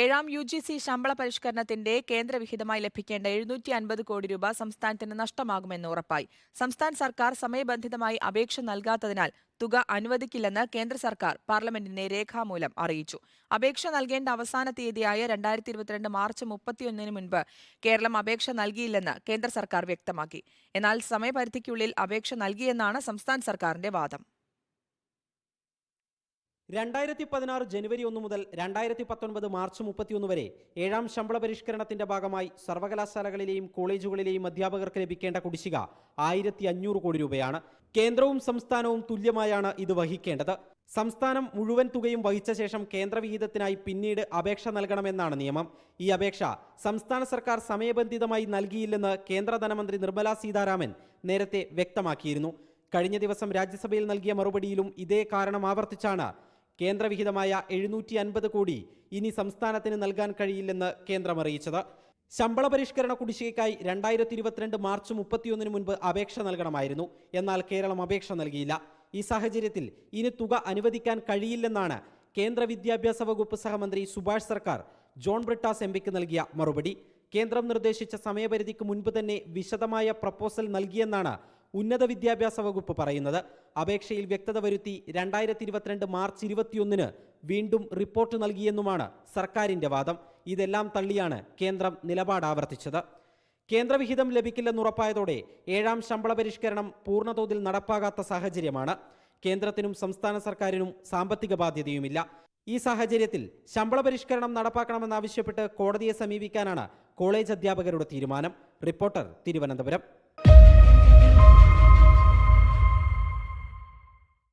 ഏഴാം U G C ശമ്പള പരിഷ്കരണത്തിന്റെ കേന്ദ്രവിഹിതമായി ലഭിക്കേണ്ട എഴുന്നൂറ്റി അൻപത് കോടി രൂപ സംസ്ഥാനത്തിന് നഷ്ടമാകുമെന്ന് ഉറപ്പായി. സംസ്ഥാന സർക്കാർ സമയബന്ധിതമായി അപേക്ഷ നൽകാത്തതിനാൽ തുക അനുവദിക്കില്ലെന്ന് കേന്ദ്ര സർക്കാർ പാർലമെന്റിനെ രേഖാമൂലം അറിയിച്ചു. അപേക്ഷ നൽകേണ്ട അവസാന തീയതിയായ രണ്ടായിരത്തി ഇരുപത്തിരണ്ട് മാർച്ച് മുപ്പത്തിയൊന്നിന് മുൻപ് കേരളം അപേക്ഷ നൽകിയില്ലെന്ന് കേന്ദ്ര സർക്കാർ വ്യക്തമാക്കി. എന്നാൽ സമയപരിധിക്കുള്ളിൽ അപേക്ഷ നൽകിയെന്നാണ് സംസ്ഥാന സർക്കാരിന്റെ വാദം. രണ്ടായിരത്തി പതിനാറ് ജനുവരി ഒന്ന് മുതൽ രണ്ടായിരത്തി പത്തൊൻപത് മാർച്ച് മുപ്പത്തിയൊന്ന് വരെ ഏഴാം ശമ്പള പരിഷ്കരണത്തിന്റെ ഭാഗമായി സർവകലാശാലകളിലെയും കോളേജുകളിലെയും അധ്യാപകർക്ക് ലഭിക്കേണ്ട കുടിശ്ശിക ആയിരത്തി അഞ്ഞൂറ് കോടി രൂപയാണ്. കേന്ദ്രവും സംസ്ഥാനവും തുല്യമായാണ് ഇത് വഹിക്കേണ്ടത്. സംസ്ഥാനം മുഴുവൻ തുകയും വഹിച്ച ശേഷം കേന്ദ്രവിഹിതത്തിനായി പിന്നീട് അപേക്ഷ നൽകണമെന്നാണ് നിയമം. ഈ അപേക്ഷ സംസ്ഥാന സർക്കാർ സമയബന്ധിതമായി നൽകിയില്ലെന്ന് കേന്ദ്ര ധനമന്ത്രി നിർമ്മലാ സീതാരാമൻ നേരത്തെ വ്യക്തമാക്കിയിരുന്നു. കഴിഞ്ഞ ദിവസം രാജ്യസഭയിൽ നൽകിയ മറുപടിയിലും ഇതേ കാരണം ആവർത്തിച്ചാണ് കേന്ദ്രവിഹിതമായ എഴുന്നൂറ്റി അൻപത് കോടി ഇനി സംസ്ഥാനത്തിന് നൽകാൻ കഴിയില്ലെന്ന് കേന്ദ്രം അറിയിച്ചത്. ശമ്പള പരിഷ്കരണ കുടിശ്ശികയ്ക്കായി രണ്ടായിരത്തി ഇരുപത്തിരണ്ട് മാർച്ച് മുപ്പത്തിയൊന്നിന് മുൻപ് അപേക്ഷ നൽകണമായിരുന്നു. എന്നാൽ കേരളം അപേക്ഷ നൽകിയില്ല. ഈ സാഹചര്യത്തിൽ ഇനി തുക അനുവദിക്കാൻ കഴിയില്ലെന്നാണ് കേന്ദ്ര വിദ്യാഭ്യാസ വകുപ്പ് സഹമന്ത്രി സുഭാഷ് സർക്കാർ ജോൺ ബ്രിട്ടാസ് എം നൽകിയ മറുപടി. കേന്ദ്രം നിർദ്ദേശിച്ച സമയപരിധിക്ക് മുൻപ് തന്നെ വിശദമായ പ്രപ്പോസൽ നൽകിയെന്നാണ് ഉന്നത വിദ്യാഭ്യാസ വകുപ്പ് പറയുന്നത്. അപേക്ഷയിൽ വ്യക്തത വരുത്തി രണ്ടായിരത്തി ഇരുപത്തിരണ്ട് മാർച്ച് ഇരുപത്തിയൊന്നിന് വീണ്ടും റിപ്പോർട്ട് നൽകിയെന്നുമാണ് സർക്കാരിന്റെ വാദം. ഇതെല്ലാം തള്ളിയാണ് കേന്ദ്രം നിലപാട് ആവർത്തിച്ചത്. കേന്ദ്രവിഹിതം ലഭിക്കില്ലെന്നുറപ്പായതോടെ ഏഴാം ശമ്പള പരിഷ്കരണം പൂർണതോതിൽ നടപ്പാകാത്ത സാഹചര്യമാണ്. കേന്ദ്രത്തിനും സംസ്ഥാന സർക്കാരിനും സാമ്പത്തിക ബാധ്യതയുമില്ല. ഈ സാഹചര്യത്തിൽ ശമ്പള പരിഷ്കരണം നടപ്പാക്കണമെന്നാവശ്യപ്പെട്ട് കോടതിയെ സമീപിക്കാനാണ് കോളേജ് അധ്യാപകരുടെ തീരുമാനം. റിപ്പോർട്ടർ തിരുവനന്തപുരം.